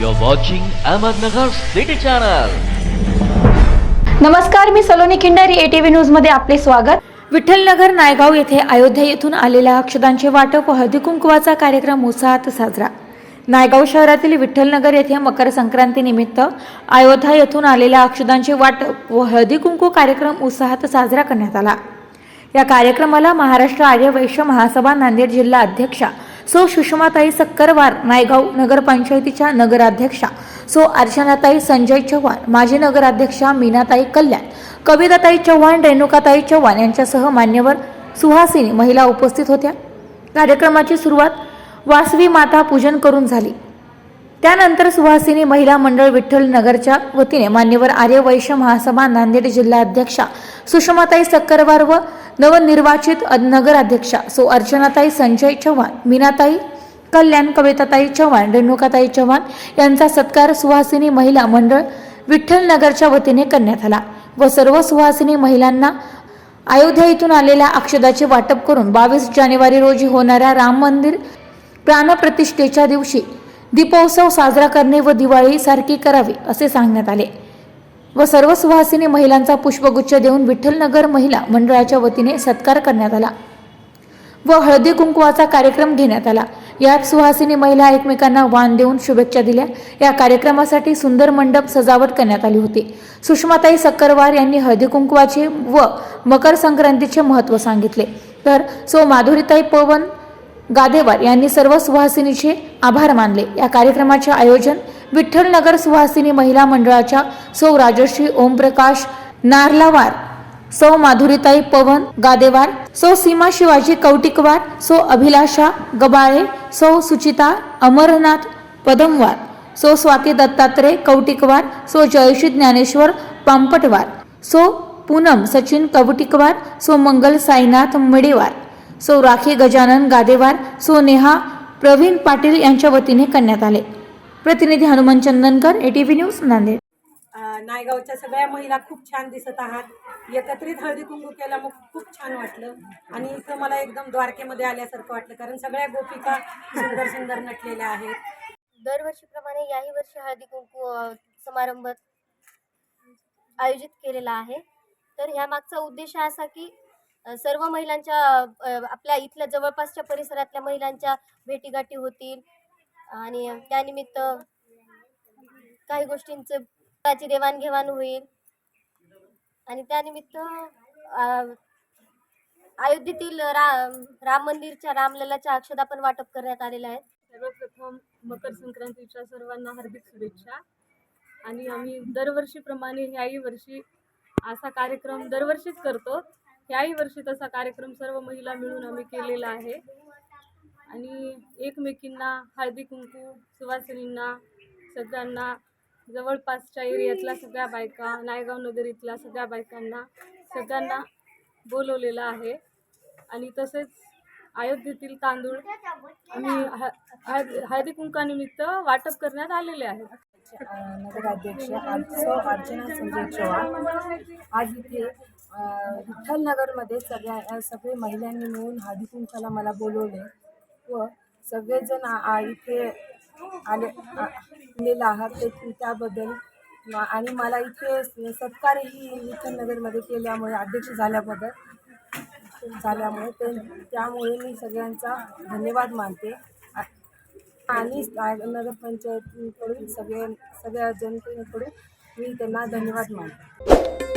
You're watching Ahmednagar City Channel. नमस्कार मी Saloni Khindari ATV न्यूजमध्ये आपले स्वागत. विठ्ठलनगर नायगाव येथे अयोध्या येथून आलेल्या अक्षदांचे वाटप व हळदी कुंकवाचा कार्यक्रम उत्साहात साजरा. नायगाव शहरातील विठ्ठलनगर येथे मकर संक्रांती निमित्त अयोध्या येथून आलेल्या अक्षदांचे वाटप व हळदी कुंकू कार्यक्रम उत्साहात साजरा करण्यात आला. या कार्यक्रमाला महाराष्ट्र आर्य वैश्य महासभा नांदेड जिल्हा अध्यक्षा सो सुषमाताई सक्करवार नायगाव नगरपंचायतीच्या नगराध्यक्षा. सो अर्चनाताई संजय चव्हाण माजी नगराध्यक्षा मीनाताई कल्याण कविताताई चव्हाण रेणुकाताई चव्हाण यांच्यासह मान्यवर सुहासिनी महिला उपस्थित होत्या. कार्यक्रमाची सुरुवात वासवी माता पूजन करून झाली. त्यानंतर सुहासिनी महिला मंडळ विठ्ठल नगरच्या वतीने मान्यवर आर्य वैश्य महासभा नांदेड जिल्हा अध्यक्षा सुषमाताई सक्करवार व नवनिर्वाचित अ- नगराध्यक्षा सो अर्चनाताई संजय चव्हाण मीनाताई कल्याण कविताताई चव्हाण रेणुकाताई चव्हाण यांचा सत्कार सुहासिनी महिला मंडळ विठ्ठल नगरच्या वतीने करण्यात आला व सर्व सुहासिनी महिलांना अयोध्या इथून आलेल्या अक्षदाचे वाटप करून बावीस जानेवारी रोजी होणाऱ्या राम मंदिर प्राणप्रतिष्ठेच्या दिवशी दीपोत्सव साजरा करणे व दिवाळी सारखी करावी असे सांगण्यात आले. व सर्व सुहासिनी महिलांचा पुष्पगुच्छ देऊन विठ्ठलनगर महिला मंडळाच्या वतीने सत्कार करण्यात आला. व हळदी कुंकवाचा कार्यक्रम घेण्यात आला. यात सुहासिनी महिला एकमेकांना वाण देऊन शुभेच्छा दिल्या. या कार्यक्रमासाठी सुंदर मंडप सजावट करण्यात आली होती. सुषमाताई सक्करवार यांनी हळदी कुंकवाचे व मकर संक्रांतीचे महत्त्व सांगितले. तर सो माधुरीताई पवन गादेवार यांनी सर्व सुहासिनीचे आभार मानले. या कार्यक्रमाचे आयोजन विठ्ठलनगर सुहासिनी महिला मंडळाच्या सौ राजश्री ओमप्रकाश नारलावार सौ माधुरीताई पवन गादेवार सौ सीमा शिवाजी कौटिकवार सौ अभिलाषा गबाळे सौ सुचिता अमरनाथ पदमवार सौ स्वाती दत्तात्रय कौटिकवार सौ जयश्री ज्ञानेश्वर पांपटवार सौ पूनम सचिन कवटिकवार सौ मंगल साईनाथ मडेवार सौ राखी गजानन गादेवार सो नेहा प्रवीण पाटील यांच्या वतीने करण्यात आले. प्रतिनिधी हनुमान चंदनकर एटीव्ही न्यूज नांदेड. नायगावच्या सगळ्या महिला खूप छान दिसत आहात. एकत्रित हळदी कुंकू केला मग खूप छान वाटलं. आणि इथं मला एकदम द्वारकेमध्ये आल्यासारखं वाटलं कारण सगळ्या गोपिका सुंदर सुंदर नटलेल्या आहेत. दरवर्षीप्रमाणे याही वर्षी हळदी कुंकू समारंभ आयोजित केलेला आहे. तर ह्या मागचा उद्देश असा की सर्व महिलांच्या आपल्या इथल्या जवळपासच्या परिसरातल्या महिलांच्या भेटीगाठी होतील. आणि त्यानिमित्त काही गोष्टींचं ची देवाणघेवाण होईल. आणि त्यानिमित्त अयोध्येतील राम राम मंदिरच्या रामललाच्या अक्षदा पण वाटप करण्यात आलेल्या आहेत. सर्वप्रथम मकर संक्रांतीच्या सर्वांना हार्दिक शुभेच्छा. आणि आम्ही दरवर्षीप्रमाणे ह्याही वर्षी असा कार्यक्रम दरवर्षीच करतो. याही वर्षी तसा कार्यक्रम सर्व महिला मिळून आम्ही केलेला आहे. आणि एकमेकींना हळदी कुंकू सुवासिनींना सगळ्यांना जवळपासच्या एरियातल्या सगळ्या बायका नायगाव नगरीतल्या सगळ्या बायकांना सगळ्यांना बोलवलेलं आहे. आणि तसेच अयोध्येतील तांदूळ आम्ही ह हळदी हळदी कुंकानिमित्त वाटप करण्यात आलेले आहेत. नगराध्यक्ष सौ अर्चना संजय चव्हाण आज इथे विठ्ठलनगरमध्ये सगळ्या सगळे महिलांनी मिळून हळदीकुंकाला मला बोलवले व सगळेजण इथे आले आ- आलेले आहात. ते त्याबद्दल आणि मला इथे सत्कारही विठ्ठलनगरमध्ये केल्यामुळे अध्यक्ष झाल्याबद्दल झाल्यामुळे ते त्यामुळे मी सगळ्यांचा धन्यवाद मानते. आणि नगरपंचायतीकडून सगळे सगळ्या जनतेकडून मी त्यांना धन्यवाद मानतो.